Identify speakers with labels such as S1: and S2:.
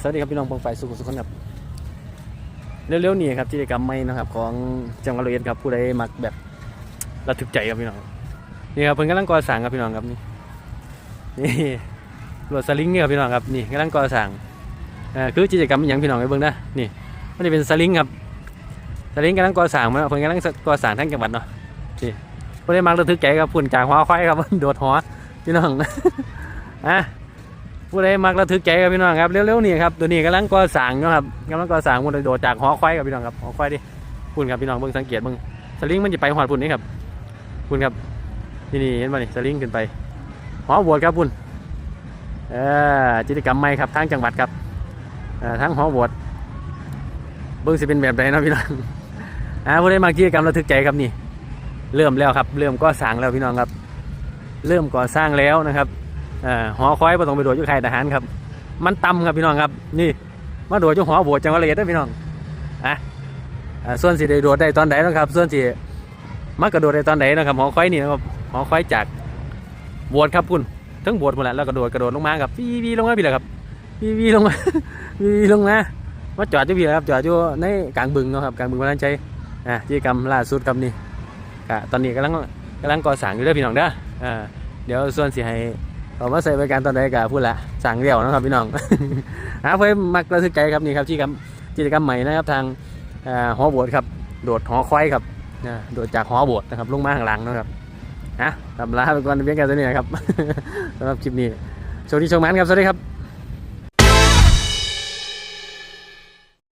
S1: สวัสดีครับพี่น้องปองไฟสุขสุขคนครับเร็วๆนี้ครับกิจกรรมใหม่นะครับ ของจังหวัดร้อยเอ็ดครับผู้ใดมักแบบระทึกใจครับพี่น้องนี่ครับเพิ่นกำลังก่อสร้างครับพี่น้องครับนี่นี่รถสลิงเนี่ยครับพี่น้องครับนี่กำลังก่อสร้างอ่อคือกิจกรรมอย่างพี่น้องไปเบิ่งนะนี่มันจะเป็นสลิงครับสลิงกำลังก่อสร้างมาเพิ่นกำลังก่อสร้างทั้งจังหวัดเนาะนี่ผู้ใดมักระทึกใจครับพุ่นจากหัวควายครับโดดหัวพี่น้องอะ ผู้ใดมักระทึกใจครับพี่น้องครับเร็วๆนี่ครับตัวนี้กำลังก่อสร้างนะครับกำลังก่อสร้างมันโดดจากหอควายครับพี่น้องครับหอควายดิพุ่นครับพี่น้องเบิ่งสังเกตเบิ่งสลิงมันจะไปหอดพุ่นนี่ครับพุ่นครับนี่นี่เห็นป่ะนี่สลิงขึ้นไปหอบวชครับพุ่นเออกิจกรรมใหม่ครับทางจังหวัดครับเอ่อทางหอบวชเบิ่งสิเป็นแบบใดเนะพี่น้องอ่าผู้ใดมักกิจกรรมระทึกใจครับนี่ เริ่มแล้วครับ เริ่มก่อสร้างแล้วพี่น้องครับ เริ่มก่อสร้างแล้วนะครับ อ่าหอคอยประตองไปโดดอยู่ค่ายทหารครับ มันต่ำครับพี่น้องครับ นี่มาโดดอยู่หอโบสถ์จังหวัดระยองนะพี่น้องอะส่วนสิได้โดดได้ตอนไหนนะครับ ส่วนสิมากระโดดได้ตอนไหนนะครับหอคอยนี่นะครับหอคอยจากโบสถ์ครับคุณทั้งโบสถ์หมดแล้วแล้วกระโดดกระโดดลงมาครับวีวีลงมาพี่แหละครับวีวีลงมาวีวีลงมามาจอดอยู่พี่แหละครับจอดอยู่ในกลางบึงนะครับกลางบึงพลันใจอะกิจกรรมล่าสุดครับนี่อะตอนนี้กำลังกำลังก่อสร้างอยู่เด้อพี่น้องเด้ออ่าเดี๋ยวส่วนสิให้ ผมว่าใส่บริการตอนใดกับพูดละสั่งเดี่ยวนะครับพี่น้องหาเพื่อมักระทึกใจครับนี่ครับที่กรรมกิจกรรมใหม่นะครับทางหอโบสถ์ครับ โดดหอควายครับโดดจากหอโบสถ์นะครับลงมาข้างหลังนะครับนะลำลาไปก่อนเพียงแค่ตัวนี้นะครับสำหรับคลิปนี้โชคดีโชคมันครับสวัสดีครับ